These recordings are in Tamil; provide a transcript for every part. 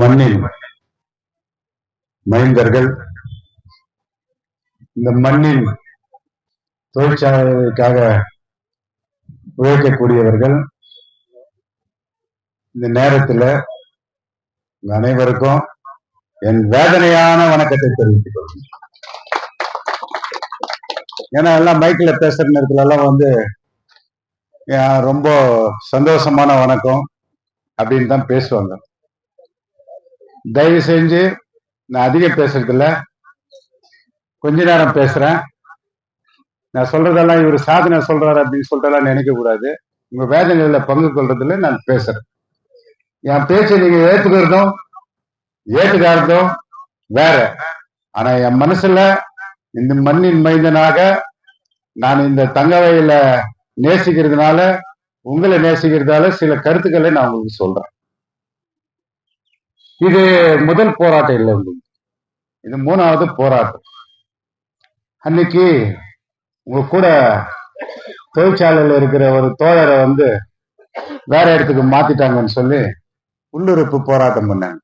மண்ணின் மைந்தர்கள் இந்த மண்ணின் தொழிற்சாலைக்காக உழைக்கக்கூடியவர்கள் இந்த நேரத்தில் அனைவருக்கும் என் வேதனையான வணக்கத்தை தெரிவித்துக் கொள்கிறேன். ஏன்னா எல்லாம் மைக்கில் பேசுற நேரத்துல எல்லாம் வந்து ரொம்ப சந்தோஷமான வணக்கம் அப்படின்னு தான் பேசுவாங்க. தயவு செஞ்சு நான் அதிகம் பேசுறதில்ல. கொஞ்ச நேரம் பேசுறேன். நான் சொல்றதெல்லாம் இவர் சாதனை சொல்றாரு அப்படின்னு சொல்றதெல்லாம் நினைக்க கூடாது. உங்க வேதனையில பங்கு கொள்றதுல நான் பேசுறேன். என் பேச்சை நீங்க ஏத்துக்கிறதும் ஏத்துக்காததும் வேற. ஆனா என் மனசுல இந்த மண்ணின் மைந்தனாக நான் இந்த தங்கவையில நேசிக்கிறதுனால உங்களை நேசிக்கிறதால சில கருத்துக்களை நான் உங்களுக்கு சொல்றேன். இது முதல் போராட்டம் இல்லை உங்களுக்கு இது மூணாவது போராட்டம். அன்னைக்கு உங்க கூட தொழிற்சாலையில் இருக்கிற ஒரு தோழரை வந்து வேற இடத்துக்கு மாத்திட்டாங்கன்னு சொல்லி உள்ளுறுப்பு போராட்டம் பண்ணாங்க.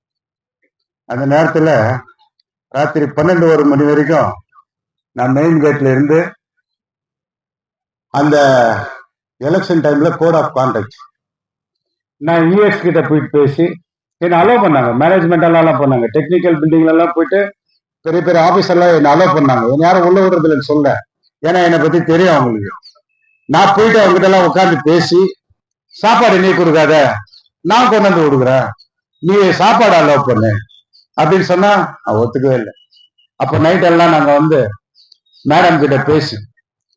அந்த நேரத்துல ராத்திரி பன்னெண்டு ஒரு மணி வரைக்கும் நான் மெயின் கேட்ல இருந்து அந்த எலெக்ஷன் டைம்ல கோட் ஆஃப் கான்டாக்ட் நான் யூஎஸ் கிட்ட போயிட்டு பேசி என்னை அலோவ் பண்ணாங்க? மேனேஜ்மெண்ட் எல்லாம் பண்ணாங்க. டெக்னிக்கல் பில்டிங்ல எல்லாம் போயிட்டு பெரிய பெரிய ஆபீஸ் எல்லாம் என்ன அலோவ் பண்ணாங்க. என்ன யாரும் உள்ள விடுறது இல்லைன்னு சொல்ல ஏன்னா என்னை பத்தி தெரியும் அவங்களுக்கு. நான் போயிட்டு அவங்ககிட்ட எல்லாம் உட்காந்து பேசி சாப்பாடு நீ கொடுக்காத. நான் கொண்டு வந்து கொடுக்குறேன். நீ சாப்பாடு அலோவ் பண்ணு. அப்படின்னு சொன்னா நான் ஒத்துக்கவே இல்லை. அப்ப நைட் எல்லாம் நாங்க வந்து மேடம் கிட்ட பேசி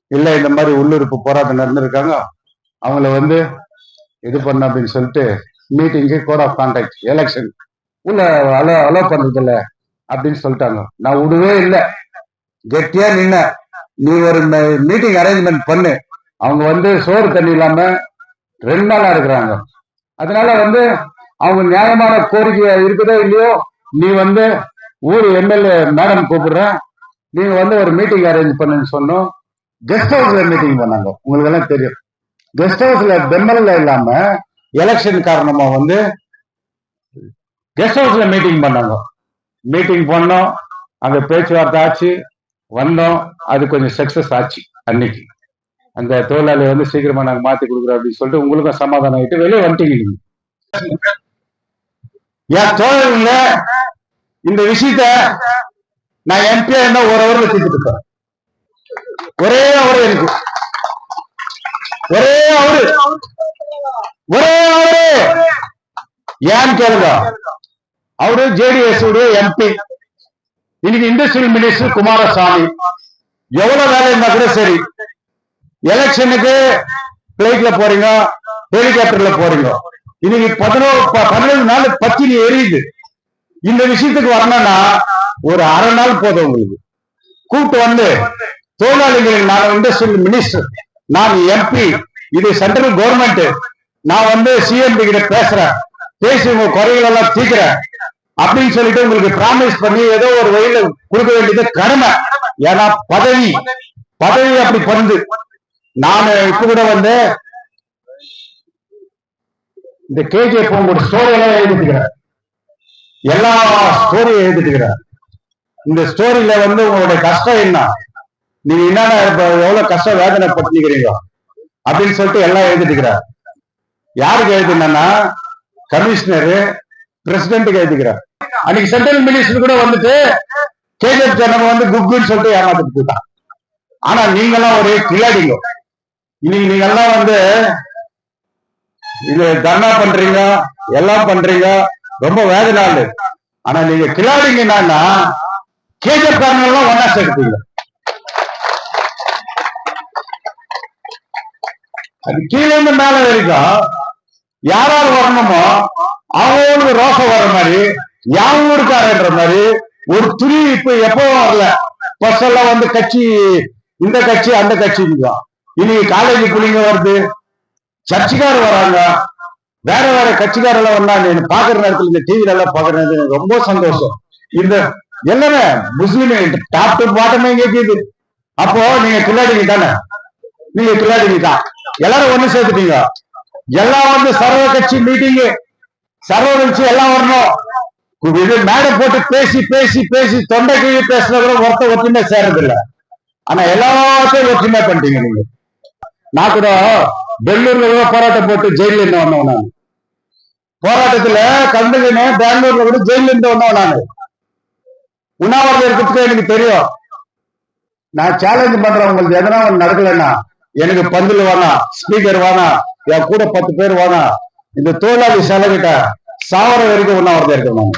இல்ல இந்த மாதிரி உள்ளுறுப்பு போராட்டம் நடந்திருக்காங்க. அவங்கள வந்து இது பண்ண அப்படின்னு சொல்லிட்டு மீட்டிங்கு கோட் ஆஃப் கான்டாக்ட் எலெக்ஷன் உள்ள அலோ அலோ பண்றது இல்ல அப்படின்னு சொல்லிட்டாங்க. நான் விடவே இல்லை. கெட்டியா நின்ன. நீ ஒரு மீட்டிங் அரேஞ்ச்மெண்ட் பண்ணு. அவங்க வந்து சோறு தண்ணி இல்லாம ரெண்டு நாளா இருக்கிறாங்க. அதனால வந்து அவங்க நியாயமான கோரிக்கை இருக்குதோ இல்லையோ நீ வந்து ஊர் எம்எல்ஏ மேடம் கூப்பிடுற. நீங்க வந்து ஒரு மீட்டிங் அரேஞ்ச் பண்ணுன்னு சொன்னோம். கெஸ்ட் ஹவுஸ்ல மீட்டிங் பண்ணாங்க. உங்களுக்கு எல்லாம் தெரியும் கெஸ்ட் ஹவுஸ்ல பெம்மல்ல இல்லாம எலெக்ஷன் காரணமா வந்து கெஸ்ட் ஹவுஸ்ல மீட்டிங் பண்ணாங்க. மீட்டிங் பண்ணோம் அங்க பேச்சுவார்த்தை ஆச்சு வந்தோம் அது கொஞ்சம் சக்சஸ் ஆச்சு அன்னைக்கு. அந்த தொழிலாளி வந்து சீக்கிரமா நாங்க மாத்தி கொடுக்குறோம் அப்படின்னு சொல்லிட்டு உங்களுக்கும் சமாதானம் ஆயிட்டு வெளியே வந்துட்டீங்க நீங்க. என் தோழர்கள இந்த விஷயத்த நான் எம்பியா இருந்தா ஒரு அவர்ல தீர்த்துட்டு இருப்பேன். ஒரே அவரு எனக்கு. ஒரே அவரு ஒரே அவரு. ஏன்னு கேளுங்க? அவரு ஜேடிஎஸ் உடைய எம்பி இன்னைக்கு இண்டஸ்ட்ரியல் மினிஸ்டர் குமாரசாமி. எவ்வளவு வேலை இருந்தா கூட சரி. எலெக்ஷனுக்கு பிளைட்ல போறீங்க ஹெலிகாப்டர்ல போறீங்க. இன்னைக்கு பதினோரு ப- நாள் பத்தினி எரியுது. இந்த விஷயத்துக்கு வரணும்னா ஒரு அரை நாள் போதும் உங்களுக்கு. கூப்பிட்டு வந்து தொழிலாளிகள் நான் இண்டஸ்ட்ரியல் மினிஸ்டர் நான் எம்பி இது சென்ட்ரல் கவர்மெண்ட் நான் வந்து சிஎம்பி கிட்ட பேசுறேன். பேசி உங்க குறைகள் எல்லாம் தீக்கிறேன் அப்படின்னு சொல்லிட்டு உங்களுக்கு பிராமிஸ் பண்ணி ஏதோ ஒரு வழியில கொடுக்க வேண்டியது கடமை. ஏன்னா பதவி பதவி அப்படி பண்ணுது நான் இப்ப கூட வந்து இந்த கேஜே போங்கோட ஸ்டோரி எல்லாம் எழுதிட்டுக்கிறேன். எல்லா ஸ்டோரியும் எழுதிட்டுக்கிறேன். இந்த ஸ்டோரியில வந்து உங்களுடைய கஷ்டம் என்ன? நீங்க என்னென்ன எவ்வளவு கஷ்ட வேதனை பட்டுக்கிறீங்க அப்படின்னு சொல்லிட்டு எல்லாம் எழுதிட்டுக்கிறேன். யாருக்கு எழுதுனா கமிஷனரு பிரசிடென்ட்டுக்கு எழுதிக்கிறார் அன்னைக்கு சென்ட்ரல் மினிஸ்டர் கூட வந்துட்டு கேஜிஎஃப் ஜனங்க வந்து குக்குன்னு சொல்லிட்டு ஏமாத்திட்டு போயிட்டான். ஆனா நீங்க எல்லாம் ஒரே கிளாடிங்க இன்னைக்கு நீங்க எல்லாம் வந்து இது தர்ணா பண்றீங்க எல்லாம் பண்றீங்க ரொம்ப வேதனை ஆனா நீங்க கிளாடிங்க என்னன்னா கேஜிஎஃப் காரங்க எல்லாம் ஒன்னா சேர்த்துப்பீங்க. அது கீழே இருந்து மேல வரைக்கும் யாராவது வரணுமோ அவங்களுக்கு ரோசம் வர மாதிரி யார் ஊருக்காரன்ற மாதிரி ஒரு துணி இப்ப எப்பவும் வரல? பஸ் எல்லாம் வந்து கட்சி இந்த கட்சி அந்த கட்சி இன்னைக்கு காலேஜ் பிள்ளைங்க வருது. சர்ச்சிக்கார வராங்க. வேற வேற கட்சிக்காரெல்லாம் வந்தாங்க. எனக்கு பாக்குற நேரத்துல இந்த டிவில எல்லாம் பாக்குறது ரொம்ப சந்தோஷம். இந்த எல்லாமே முஸ்லீம் டாப் டு பாட்டமே கேட்குது அப்போ நீங்க கில்லாடிங்க தானே? நீங்க கில்லாடிங்க தான். எல்லாரும் ஒண்ணு சேர்த்துட்டீங்க. எல்லாம் வந்து சர்வ கட்சி மீட்டிங் சர்வ கட்சி எல்லாம் வரணும். இது மேடை போட்டு பேசி பேசி பேசி தொண்டை கீழே பேசுறதுல ஒருத்த ஒற்றுமை சேரதில்ல ஆனா எல்லாத்தையும் ஒற்றுமை பண்ணிட்டீங்க நீங்க. நான் கூட பெங்களூர்ல கூட போராட்டம் போட்டு ஜெயில இருந்து வந்தோம் நான். போராட்டத்துல கண்டுகின பெங்களூர்ல கூட ஜெயில இருந்து வந்தோம் நான். உண்ணாவிரதம் இருக்கிறதுக்கு எனக்கு தெரியும். நான் சேலஞ்ச் பண்றேன் உங்களுக்கு எதனா ஒண்ணு நடக்கலன்னா எனக்கு பந்துல வேணாம் ஸ்பீக்கர் வேணாம் என் கூட பத்து பேர் வாங்க இந்த தொழிலாளி செலவிட்ட சாவர வரைக்கும் உண்ணாவிரதம் இருக்கணும்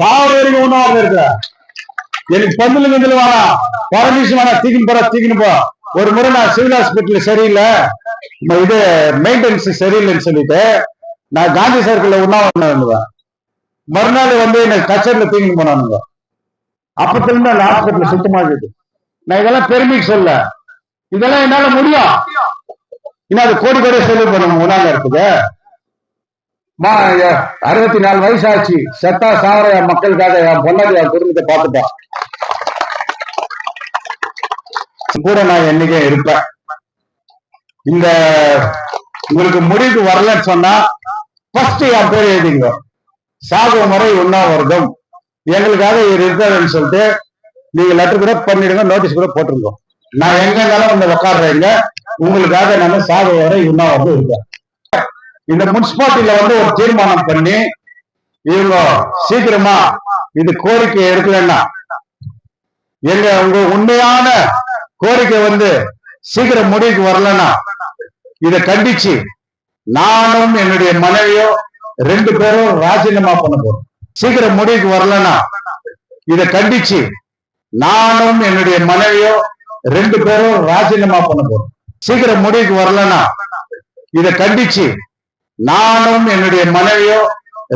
சாவர வரைக்கும் உண்ணாவிரதம் இருக்க. எனக்கு பந்துல கிந்தில் வேணாம் பரமேஸ்வரன் வேணாம் தீக்கின்னு போறா தீக்கின்னு போ. ஒரு முறை நான் சிவில் ஹாஸ்பிட்டல் சரியில்லை. இது மெயின்டெனன்ஸ் சரியில்லைன்னு சொல்லிட்டு நான் காந்தி சர்க்கிள் உண்ணாவிரதம் இருந்தேன் மறுநாள் வந்து எனக்கு கச்சேரியில் தூக்கின்னு போனானுங்க. அப்பத்துல இருந்து அந்த ஹாஸ்பிட்டல் சுத்தமா இருக்குது நான் இதெல்லாம் பெருமைக்கு சொல்ல இதெல்லாம் என்னால முடியும். இன்னும் அது கோடி கோடி செலவு பண்ணணும் உணாங்க இருக்குது. அறுபத்தி நாலு வயசு ஆச்சு செத்தா சாவர என் மக்களுக்காக என் பொண்ணாடி என் குடும்பத்தை பார்த்துப்பான் கூட நான் என்னைக்கும் இருப்பேன். இந்த உங்களுக்கு முடிவுக்கு வரலன்னு சொன்னா ஃபர்ஸ்ட் என் பேர் எழுதிங்க சாகு முறை உண்ணாவிரதம் எங்களுக்காக இது இருக்காதுன்னு சொல்லிட்டு நீங்க லெட்டர் கூட பண்ணிடுங்க நோட்டீஸ் கூட போட்டுருங்க. நான் எங்க இருந்தாலும் வந்து உட்காடுறேங்க உங்களுக்காக நான் சாகு வரை வந்து இருக்கோம் இந்த முனிசிபாலிட்டியில வந்து ஒரு தீர்மானம் பண்ணி இவங்க சீக்கிரமா இது கோரிக்கை எடுக்கலன்னா எங்க உங்க உண்மையான கோரிக்கை வந்து சீக்கிரம் முடிவுக்கு வரலன்னா இதை கண்டிச்சு நானும் என்னுடைய மனைவியோ ரெண்டு பேரும் ராஜினாமா பண்ண போறோம். சீக்கிரம் முடிவுக்கு வரலன்னா இதை கண்டிச்சு நானும் என்னுடைய மனைவியோ ரெண்டு பேரும் ராஜினாமா பண்ண போறோம். சீக்கிரம் முடிவுக்கு வரலன்னா இதை கண்டிச்சு நானும் என்னுடைய மனைவியோ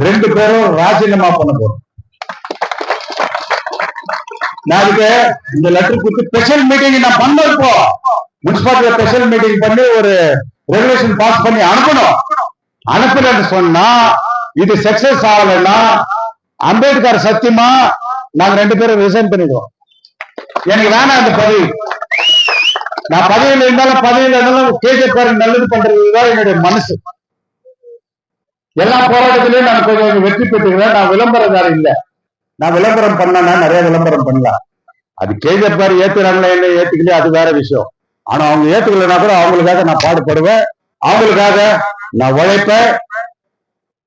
ரெண்டு பேரும் ராஜினாமா பண்ண போறோம். நாளைக்கு இந்த லெட்டர் கொடுத்து ஸ்பெஷல் மீட்டிங் நான் பண்ணிருப்போம் இப்போ முனிசிபாலிட்டியில ஸ்பெஷல் மீட்டிங் பண்ணி ஒரு ரெகுலேஷன் பாஸ் பண்ணி அனுப்பணும். அனுப்பலன்னு சொன்னா இது சக்சஸ் ஆகலைன்னா அம்பேத்கர் சத்தியமா நாங்க ரெண்டு பேரும் ரிசைன் பண்ணிடுவோம். எனக்கு வேணாம் அந்த பதவி. நான் பதவியில் இருந்தாலும் பதவியில் இருந்தாலும் கேஜேபார் நல்லது பண்றதுதான் என்னுடைய மனசு. எல்லா போராட்டத்திலையும் நான் கொஞ்சம் கொஞ்சம் வெற்றி பெற்றுக்கிறேன். நான் விளம்பரதாரம் இல்ல. நான் விளம்பரம் பண்ணனா நிறைய விளம்பரம் பண்ணலாம். அது கேஜேபார் ஏத்துறாங்களா என்ன ஏத்துக்கலையே அது வேற விஷயம். ஆனா அவங்க ஏத்துக்கலன்னா கூட அவங்களுக்காக நான் பாடுபடுவேன். அவங்களுக்காக நான் உழைப்பேன்.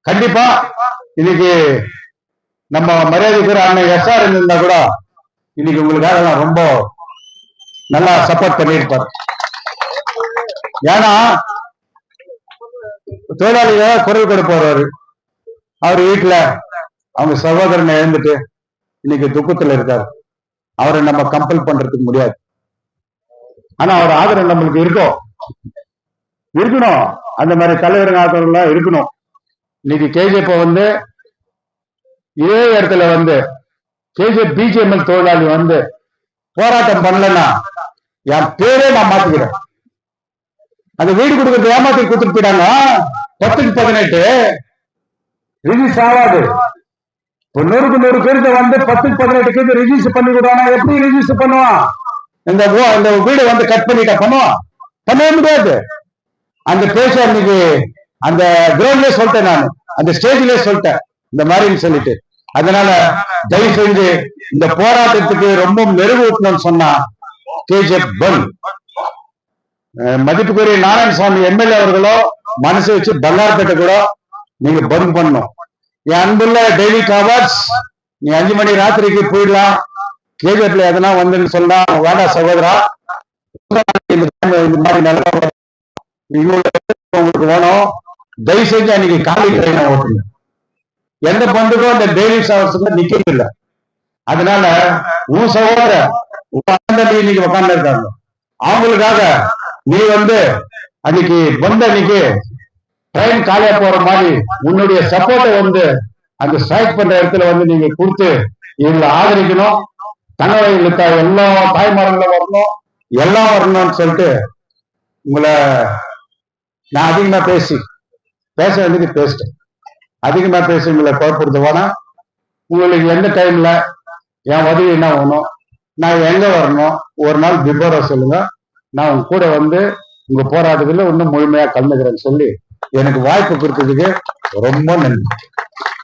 கண்டிப்பா இன்னைக்கு நம்ம மரியாதைக்குற அண்ணன் எஸ்ஆர் இருந்தா கூட இன்னைக்கு உங்களுக்காக நான் ரொம்ப நல்லா சப்போர்ட் பண்ணியிருப்பார் ஏன்னா தொழிலாளிக குரல் கொடுப்பவர் அவர். வீட்டுல அவங்க சகோதரனை எழுந்துட்டு இன்னைக்கு துக்கத்துல இருக்காரு. அவரை நம்ம கம்பல் பண்றதுக்கு முடியாது. ஆனா அவர் ஆதரவு நம்மளுக்கு இருக்கும் இருக்கணும். அந்த மாதிரி தலைவர் ஆதரவுலாம் இருக்கணும். இன்னைக்கு கேஜிஎப்ப வந்து இதே இடத்துல வந்து கேஜிஎப் பிஜிஎம்எல் தொழிலாளி வந்து போராட்டம் பண்ணலன்னா என் பேரே நான் மாத்திக்கிறேன். அந்த வீடு கொடுக்கறது ஏமாத்தி கொடுத்துட்டு போயிட்டாங்க. பத்துக்கு பதினெட்டு. ரிலீஸ் ஆகாது. இப்போ நூறுக்கு நூறு பேருக்கு வந்து பத்துக்கு பதினெட்டு பேருக்கு ரிஜிஸ்டர் பண்ணி விடுவானா எப்படி ரிஜிஸ்டர் பண்ணுவான்? இந்த இந்த வீடு வந்து கட் பண்ணிட்டா பண்ணுவான்? பண்ணவே முடியாது. அந்த பேச அன்னைக்கு அந்த கிரவுண்ட்லயே சொல்லிட்டேன் நான். அந்த ஸ்டேஜ்லயே சொல்லிட்டேன். இந்த மாதிரின்னு சொல்லிட்டு. அதனால தயவு செஞ்சு இந்த போராட்டத்துக்கு ரொம்ப மெருகூட்டணும்னு சொன்னா கேஜிஎஃப் அஹ் மதிப்புக்குரிய நாராயணசாமி எம்எல்ஏ அவர்களோ மனசு வச்சு பல்லார்பேட்டை கூட நீங்க பந்த் பண்ணணும். என் அன்புள்ள டெய்லி கவர்ஸ் நீ அஞ்சு மணி ராத்திரிக்கு போயிடலாம். கேஜிஎஃப்ல எதனா வந்துன்னு சொன்னா வேடா சகோதரா. இந்த மாதிரி நல்லா உங்களுக்கு வேணும். தயவு செஞ்சு அன்னைக்கு காலி ட்ரெயினை ஓட்டுங்க. எந்த பந்துக்கும் அந்த டெய்லி சவர்ஸுக்கு நிக்கிறது இல்ல. அதனால உன் சகோதரர் உன் இன்னைக்கு உட்கார்ந்து இருக்காங்க அவங்களுக்காக நீ வந்து அன்னைக்கு வந்த அன்னைக்கு ட்ரெயின் காலியா போற மாதிரி உன்னுடைய சப்போர்ட்டை வந்து அந்த ஸ்ட்ரைக் பண்ற இடத்துல வந்து நீங்க கொடுத்து இவங்களை ஆதரிக்கணும். கணவர்களுக்கு எல்லா தாய்மார்களும் வரணும். எல்லாம் வரணும்னு சொல்லிட்டு உங்களை நான் அதிகமா பேசி பேச வேண்டியது பேசிட்டேன். அதிகமா பேசி உங்களை குழப்பறது வேணாம். உங்களுக்கு எந்த டைம்ல என் உதவி என்ன வேணும்? நான் எங்க வரணும்? ஒரு நாள் பிஃபோரா சொல்லுங்க. நான் உங்க கூட வந்து உங்க போராட்டத்துல இன்னும் முழுமையா கலந்துக்கிறேன்னு சொல்லி எனக்கு வாய்ப்பு கொடுத்ததுக்கு ரொம்ப நன்றி.